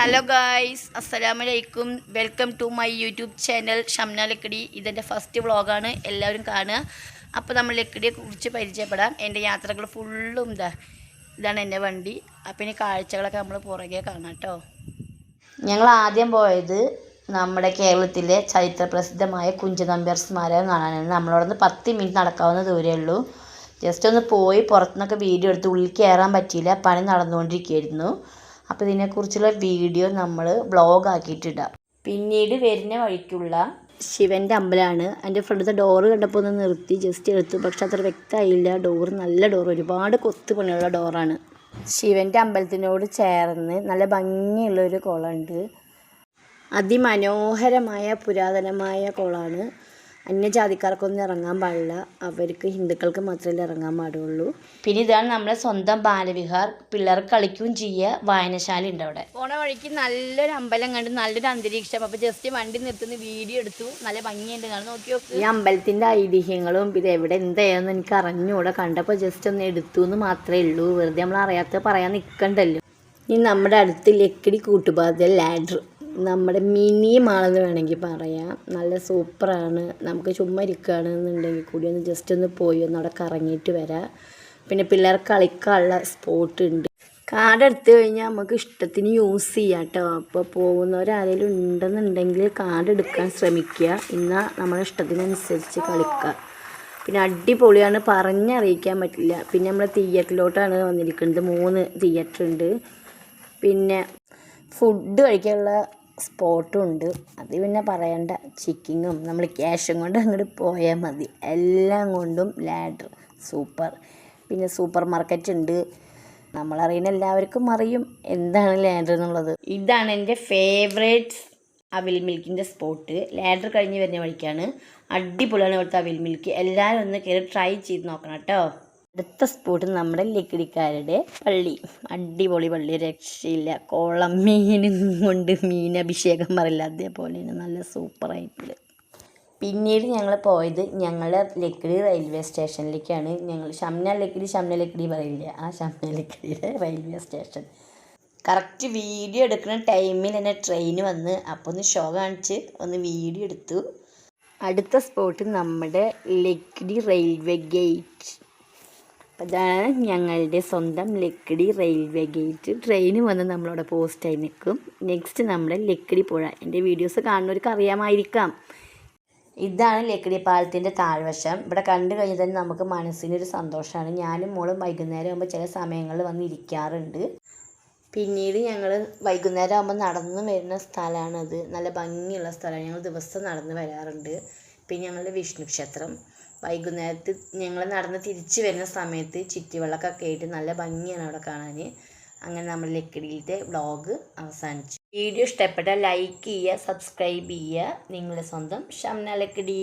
Hello guys അസ്സലാമലൈക്കും welcome to my YouTube channel Shamna Lakkidi ഇതെന്റെ first വ്ളോഗാണ് എല്ലാവരും കാണുക. അപ്പോൾ നമ്മൾ ലക്കടിയെ കുറിച്ച് പരിചയപ്പെടാം. എന്റെ യാത്രകൾ ഫുള്ളും ഇതാ ഇതാണ് എന്റെ വണ്ടി. അപ്പം ഇനി കാഴ്ചകളൊക്കെ നമ്മൾ പുറകെ കാണാം കേട്ടോ ഞങ്ങൾ ആദ്യം പോയത് നമ്മുടെ കേരളത്തിലെ ചരിത്രപ്രസിദ്ധമായ കുഞ്ചനമ്പ്യാർ സ്മാരകം കാണാനാണ്. നമ്മളവിടെ നിന്ന് പത്ത് മിനിറ്റ് നടക്കാവുന്ന ദൂരമേ ഉള്ളൂ. ജസ്റ്റ് ഒന്ന് പോയി പുറത്തുനിന്നൊക്കെ വീഡിയോ എടുത്ത് ഉള്ളിൽ കയറാൻ പറ്റിയില്ല. പണി നടന്നുകൊണ്ടിരിക്കുകയായിരുന്നു. അപ്പോൾ ഇതിനെക്കുറിച്ചുള്ള വീഡിയോ നമ്മൾ വ്ളോഗ് ആക്കിയിട്ടിടാം. പിന്നീട് വരുന്ന വഴിക്കുള്ള ശിവന്റെ അമ്പലമാണ്. അതിന്റെ ഫ്രണ്ടത്തെ ഡോറ് കണ്ടപ്പോൾ ഒന്ന് നിർത്തി ജസ്റ്റ് എടുത്തു. പക്ഷെ അത്ര വ്യക്തമായില്ല. ഡോറ് നല്ല ഡോർ ഒരുപാട് കൊത്തു പണിയുള്ള ഡോറാണ് ശിവന്റെ അമ്പലത്തിനോട് ചേർന്ന് നല്ല ഭംഗിയുള്ളൊരു കുളമുണ്ട്. അതിമനോഹരമായ പുരാതനമായ കുളമാണ്. അന്യജാതിക്കാർക്കൊന്നും ഇറങ്ങാൻ പാടില്ല. അവർക്ക് ഹിന്ദുക്കൾക്ക് മാത്രമേ ഇറങ്ങാൻ പാടുള്ളൂ. പിന്നെ ഇതാണ് നമ്മുടെ സ്വന്തം ബാലവിഹാർ. പിള്ളേർ കളിക്കുകയും ചെയ്യുക. വായനശാല ഉണ്ട് അവിടെ. പോണ വഴിക്ക് നല്ലൊരു അമ്പലം കണ്ട് നല്ലൊരു അന്തരീക്ഷം. അപ്പോൾ ജസ്റ്റ് വണ്ടി നിർത്തുന്ന വീഡിയോ എടുത്തു. നല്ല ഭംഗിയുണ്ട്. നോക്കി ഈ അമ്പലത്തിന്റെ ഐതിഹ്യങ്ങളും ഇത് എവിടെ എന്തായെന്ന് എനിക്ക് അറിഞ്ഞൂടെ കണ്ടപ്പോൾ ജസ്റ്റ് ഒന്ന് എടുത്തു എന്ന് മാത്രമേ ഉള്ളൂ. വെറുതെ നമ്മൾ അറിയാത്ത പറയാൻ നിൽക്കണ്ടല്ലോ ഇനി നമ്മുടെ അടുത്ത് ലക്കിടി കൂട്ടുപാത ലാഡർ നമ്മുടെ മിനി മാളെന്ന് വേണമെങ്കിൽ പറയാം. നല്ല സൂപ്പറാണ്. നമുക്ക് ചുമ്മാ ഇരിക്കുകയാണെന്നുണ്ടെങ്കിൽ കൂടി ഒന്ന് ജസ്റ്റ് ഒന്ന് പോയി ഒന്ന് അവിടെ കറങ്ങിയിട്ട് വരാം. പിന്നെ പിള്ളേർക്ക് കളിക്കാനുള്ള സ്പോട്ട് ഉണ്ട്. കാർഡ് എടുത്തു കഴിഞ്ഞാൽ നമുക്ക് ഇഷ്ടത്തിന് യൂസ് ചെയ്യാം കേട്ടോ അപ്പോൾ പോകുന്നവരാരെങ്കിലും ഉണ്ടെന്നുണ്ടെങ്കിൽ കാർഡ് എടുക്കാൻ ശ്രമിക്കുക. എന്നാൽ നമ്മുടെ ഇഷ്ടത്തിനനുസരിച്ച് കളിക്കുക പിന്നെ അടിപൊളിയാണ്. പറഞ്ഞറിയിക്കാൻ പറ്റില്ല. പിന്നെ നമ്മൾ തിയേറ്ററിലോട്ടാണ് വന്നിരിക്കുന്നത്. മൂന്ന് തിയേറ്റർ ഉണ്ട് പിന്നെ ഫുഡ് കഴിക്കാനുള്ള സ്പോട്ടും ഉണ്ട് അത് പിന്നെ പറയണ്ട. ചിക്കിങ്ങും നമ്മൾ ക്യാഷും കൊണ്ട് അങ്ങോട്ട് പോയാൽ മതി. എല്ലാം കൊണ്ടും ലാഡർ സൂപ്പർ പിന്നെ സൂപ്പർ മാർക്കറ്റ് ഉണ്ട്. നമ്മളറിയുന്ന എല്ലാവർക്കും അറിയും എന്താണ് ലാഡർ എന്നുള്ളത്. ഇതാണ് എന്റെ ഫേവറേറ്റ് അവിൽ മിൽക്കിന്റെ സ്പോട്ട് ലാഡർ കഴിഞ്ഞ് വരുന്ന വഴിക്കാണ്. അടിപൊളിയാണ് ഇവിടുത്തെ അവിൽ മിൽക്ക് എല്ലാവരും ഒന്ന് കയറി ട്രൈ ചെയ്ത് നോക്കണം കേട്ടോ. അടുത്ത സ്പോട്ട് നമ്മുടെ ലക്കിടിക്കാരുടെ പള്ളി. അടിപൊളി പള്ളി. രക്ഷയില്ല. കോളം മീനും കൊണ്ട് മീൻ അഭിഷേകം പറയില്ല. അതേപോലെ നല്ല സൂപ്പറായിട്ടുള്ള പിന്നീട് ഞങ്ങൾ പോയത് ഞങ്ങളുടെ ലക്കിടി റെയിൽവേ സ്റ്റേഷനിലേക്കാണ് ഞങ്ങൾ ഷംന ലക്കിടി ഷംന ലക്കിടി പറയില്ല? ആ ഷംന ലക്കിടിയുടെ റെയിൽവേ സ്റ്റേഷൻ കറക്റ്റ് വീഡിയോ എടുക്കുന്ന ടൈമിൽ തന്നെ ട്രെയിൻ വന്ന്. അപ്പോൾ ഒന്ന് ഷോ കാണിച്ച് ഒന്ന് വീഡിയോ എടുത്തു. അടുത്ത സ്പോട്ട് നമ്മുടെ ലക്കിടി റെയിൽവേ ഗേറ്റ് അതാണ് ഞങ്ങളുടെ സ്വന്തം ലക്കിടി റെയിൽവേ ഗേറ്റ്. ട്രെയിൻ വന്ന് നമ്മളവിടെ പോസ്റ്റായി നിൽക്കും. നെക്സ്റ്റ് നമ്മുടെ ലക്കിടി പുഴ. എന്റെ വീഡിയോസ് കാണുന്നവർക്ക് അറിയാമായിരിക്കാം. ഇതാണ് ലക്കിടി പാലത്തിന്റെ താഴ്വശം. ഇവിടെ കണ്ടു കഴിഞ്ഞാൽ തന്നെ നമുക്ക് മനസ്സിനൊരു സന്തോഷമാണ്. ഞാനും മോളും വൈകുന്നേരം ആകുമ്പോൾ ചില സമയങ്ങളിൽ വന്ന് ഇരിക്കാറുണ്ട്. പിന്നീട് ഞങ്ങൾ വൈകുന്നേരം ആകുമ്പോൾ നടന്നു വരുന്ന സ്ഥലമാണത്. നല്ല ഭംഗിയുള്ള സ്ഥലമാണ്. ഞങ്ങൾ ദിവസം നടന്ന് വരാറുണ്ട്. പിന്നെ ഞങ്ങളുടെ വിഷ്ണു ക്ഷേത്രം. വൈകുന്നേരത്ത് ഞങ്ങൾ നടന്ന് തിരിച്ച് വരുന്ന സമയത്ത് ചുറ്റുവിളക്കൊക്കെ ആയിട്ട് നല്ല ഭംഗിയാണ് അവിടെ കാണാൻ അങ്ങനെ നമ്മൾ ലക്കിടിയിലത്തെ വ്ളോഗ് അവസാനിച്ചു. വീഡിയോ ഇഷ്ടപ്പെട്ടാൽ ലൈക്ക് ചെയ്യുക സബ്സ്ക്രൈബ് ചെയ്യുക. നിങ്ങളുടെ സ്വന്തം ഷംന ലക്കിടി.